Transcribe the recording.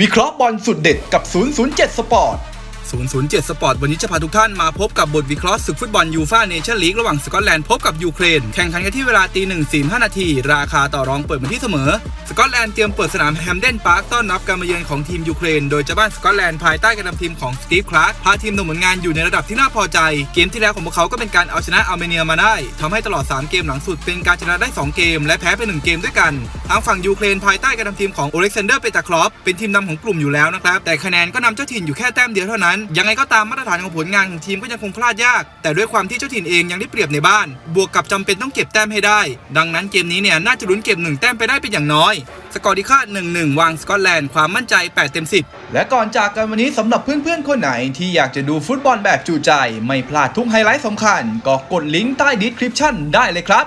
วิเคราะห์บอลสุดเด็ดกับ 007 สปอร์ต 007 สปอร์ตวันนี้จะพาทุกท่านมาพบกับบทวิเคราะห์ศึกฟุตบอลยูฟ่าเนชั่นลีกระหว่างสกอตแลนด์พบกับยูเครน แข่งขันกันที่เวลาตีหนึ่งสี่ห้านาที ราคาต่อรองเปิดมาที่เสมอ สกอตแลนด์เตรียมเปิดสนามแฮมเดนพาร์คต้อนรับการมาเยือนของทีมยูเครน โดยเจ้าบ้านสกอตแลนด์ภายใต้การนำทีมของสตีฟคลาร์กพาทีมดำเนินงานอยู่ในระดับที่น่าพอใจ เกมที่แล้วของพวกเขาก็เป็นการเอาชนะอาร์เมเนียมาได้ทำให้ตลอด 3 เกมหลังสุดเป็นการชนะได้ 2 เกม และแพ้ไป 1 เกมด้วยกัน ทางฝั่งยูเครนภายใต้การนำทีมของโอเล็กซานเดอร์เปตาคลอปเป็นทีมนำของกลุ่มอยู่แล้วนะครับแต่คะแนนก็นำเจ้าถิ่นอยู่แค่แต้มเดียวเท่านั้นยังไงก็ตามมาตรฐานของผลงานของทีมก็ยังคงพลาดยาก แต่ด้วยความที่เจ้าถิ่นเองยังได้เปรียบในบ้าน บวกกับจำเป็นต้องเก็บแต้มให้ได้ ดังนั้นเกมนี้เนี่ยน่าจะลุ้นเก็บหนึ่งแต้มไปได้เป็นอย่างน้อย สกอร์ที่คาด1-1 วางสกอตแลนด์ความมั่นใจ 8 เต็ม 10 และก่อนจากกันวันนี้สำหรับเพื่อนๆคนไหน ที่อยากจะดูฟุตบอลแบบจูใจ ไม่พลาดทุกไฮไลท์สำคัญก็กดลิงก์ใต้ดีสคริปชั่นได้เลยครับ